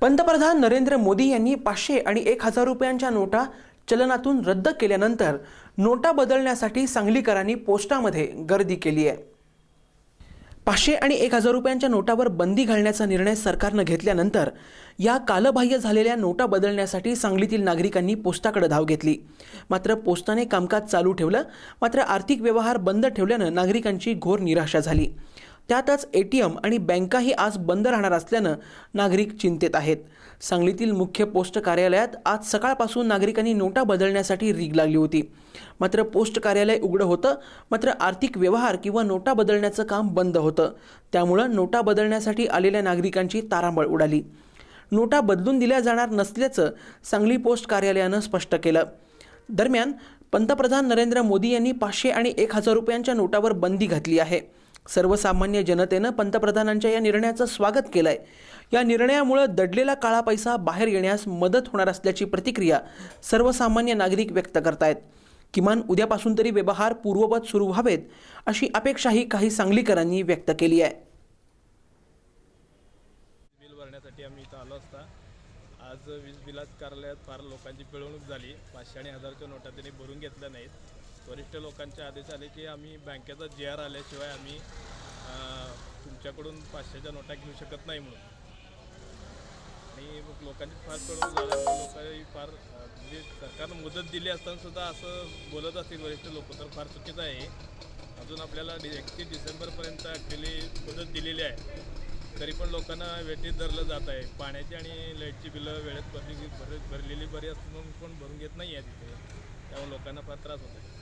पंतप्रधान नरेंद्र मोदी यांनी पाचशे आणि एक हजार रुपयांच्या नोटा चलनातून रद्द केल्यानंतर नोटा बदलण्यासाठी सांगलीकरांनी पोस्टामध्ये गर्दी केली आहे. पाचशे आणि एक हजार रुपयांच्या नोटावर बंदी घालण्याचा निर्णय सरकारनं घेतल्यानंतर या कालबाह्य झालेल्या नोटा बदलण्यासाठी सांगलीतील नागरिकांनी पोस्टाकडे धाव घेतली. मात्र पोस्टाने कामकाज चालू ठेवलं मात्र आर्थिक व्यवहार बंद ठेवल्यानं नागरिकांची घोर निराशा झाली. त्यातच ए टी एम आणि बँकाही आज बंद राहणार असल्यानं नागरिक चिंतेत आहेत. सांगलीतील मुख्य पोस्ट कार्यालयात आज सकाळपासून नागरिकांनी नोटा बदलण्यासाठी रीग लागली होती. मात्र पोस्ट कार्यालय उघडं होतं मात्र आर्थिक व्यवहार किंवा नोटा बदलण्याचं काम बंद होतं. त्यामुळं नोटा बदलण्यासाठी आलेल्या नागरिकांची तारांबळ उडाली. नोटा बदलून दिल्या जाणार नसल्याचं सांगली पोस्ट कार्यालयानं स्पष्ट केलं. दरम्यान पंतप्रधान नरेंद्र मोदी यांनी पाचशे आणि एक हजार रुपयांच्या नोटावर बंदी घातली आहे. सर्वसामान्य जनतेनं पंतप्रधानांच्या या निर्णयाचं स्वागत केलं आहे या निर्णयामुळं दडलेला काळा पैसा बाहेर येण्यास मदत होणार असल्याची प्रतिक्रिया सर्वसामान्य नागरिक व्यक्त करतायत. किमान उद्यापासून तरी व्यवहार पूर्ववत सुरू व्हावेत अशी अपेक्षाही काही सांगलीकरांनी व्यक्त केली आहे. बिल भरण्यासाठी आम्ही इथं आलो असता. आज वीज बिलात कार्यालयात फार लोकांची पिळवणूक झाली. पाचशे आणि हजारच्या नोटा त्यांनी भरून घेतल्या नाहीत. वरिष्ठ लोकांचे आदेश आले की आम्ही बँकेचा जे आर आल्याशिवाय आम्ही तुमच्याकडून पाचशेच्या नोटा घेऊ शकत नाही म्हणून. आणि मग लोकांची फार कळून झाल्यामुळे लोकांनी फार म्हणजे सरकारनं मुदत दिली असताना सुद्धा असं बोलत असतील वरिष्ठ लोक तर फार चुकीचं आहे. अजून आपल्याला डि एकतीस डिसेंबरपर्यंत ॲक्च्युली मुदत दिलेली आहे. तरी पण लोकांना वेटीत धरलं जात आहे. पाण्याची आणि लाईटची बिलं वेळेत भरली भर भरलेली बरी असते म्हणून कोण भरून घेत नाही आहे तिथे. त्यामुळे लोकांना फार त्रास होत आहे